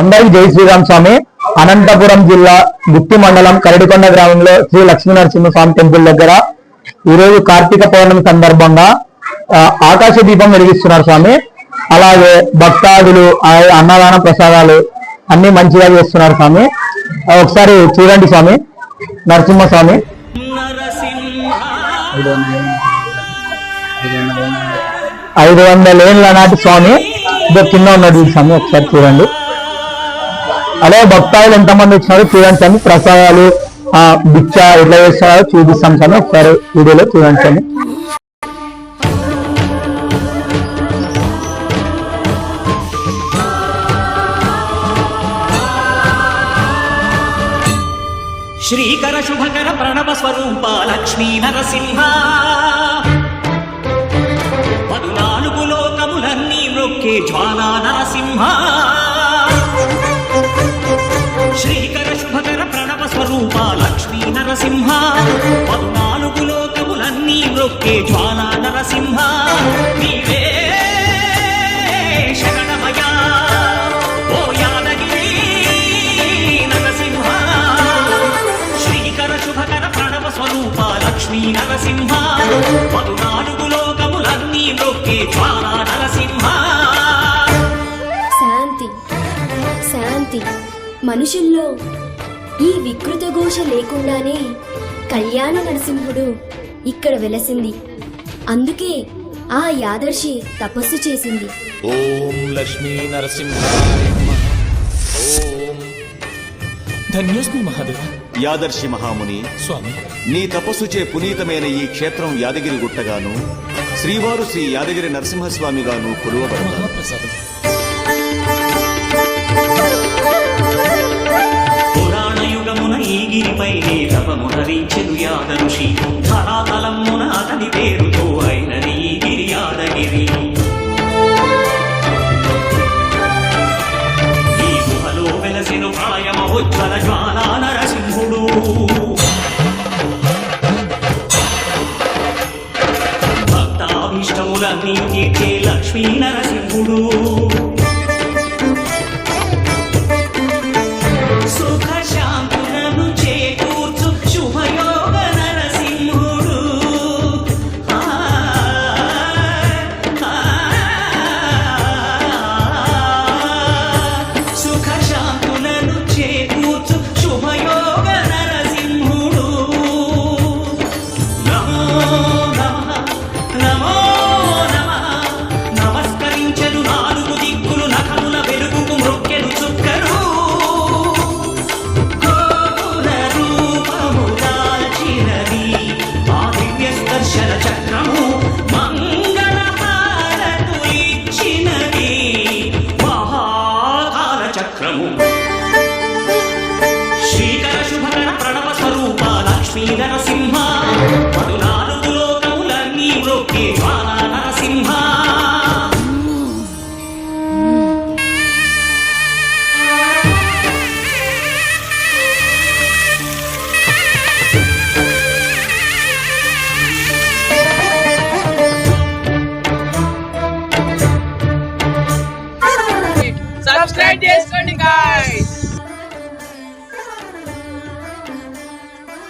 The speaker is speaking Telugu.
అందరికి జై శ్రీరామ్ స్వామి. అనంతపురం జిల్లా గుత్తి మండలం కరడికొండ గ్రామంలో శ్రీ లక్ష్మీనరసింహ స్వామి టెంపుల్ దగ్గర ఈ రోజు కార్తీక పౌర్ణమి సందర్భంగా ఆకాశ దీపం వెలిగిస్తున్నారు స్వామి. అలాగే భక్తాదులు అన్నదాన ప్రసాదాలు అన్ని మంచిగా చేస్తున్నారు స్వామి. ఒకసారి చూడండి స్వామి. నరసింహ స్వామి. ఐదు వందల ఏళ్ళ నాటి స్వామి. ఇదో కింద ఉన్నాడు స్వామి ఒకసారి చూడండి. అలాగే భక్తాయిలు ఎంతమంది వచ్చినారో చూడండి స్వామి ప్రసాదాలు ఆ, భిక్ష ఎట్లా చేస్తారో చూపిస్తాం స్వామి ఒకసారి వీడియోలో చూడండి స్వామి శ్రీకర శుభకర ప్రణవ స్వరూప లక్ష్మీ నరసింహ. నీవే జ్వాలా నరసింహ నీవే శరణమయా ఓ యాదగిరి నరసింహ శ్రీకర శుభకర ప్రణవ స్వరూప లక్ష్మీ నరసింహ పదునాలుగు లోకములన్నీ నొక్కే జ్వాల నరసింహ శాంతి శాంతి. మనుషుల్లో ఈ వికృత ఘోష లేకుండానే కళ్యాణ నరసింహుడు ఇక్కడ వెలసింది. అందుకే ఆ యాదర్శి తపస్సు చేసింది. ఓం లక్ష్మీ నరసింహాయ నమః. ఓం. ధన్యోస్మి మహాదేవ. యాదర్శి మహాముని. స్వామి. నీ తపస్సుచే పునీతమైన ఈ క్షేత్రం యాదగిరి గుట్టగాను శ్రీవారు శ్రీ యాదగిరి నరసింహస్వామిగాను కొలువబడతారు ధరాతలమున పేరుతో అయిన ఈ గిరి యాదగిరి ఈ గుహలో వెలసిన ప్రాయమహోజ్వల జ్వాలా నరసింహుడు భక్తాభీష్టములన్నీ తీర్చే లక్ష్మీ నరసింహుడు శ్రీధర సింహ. మరు నాలుగు లోకములన్నీ మ్రొక్కి నరసింహ Subscribe చేసుకోండి guys.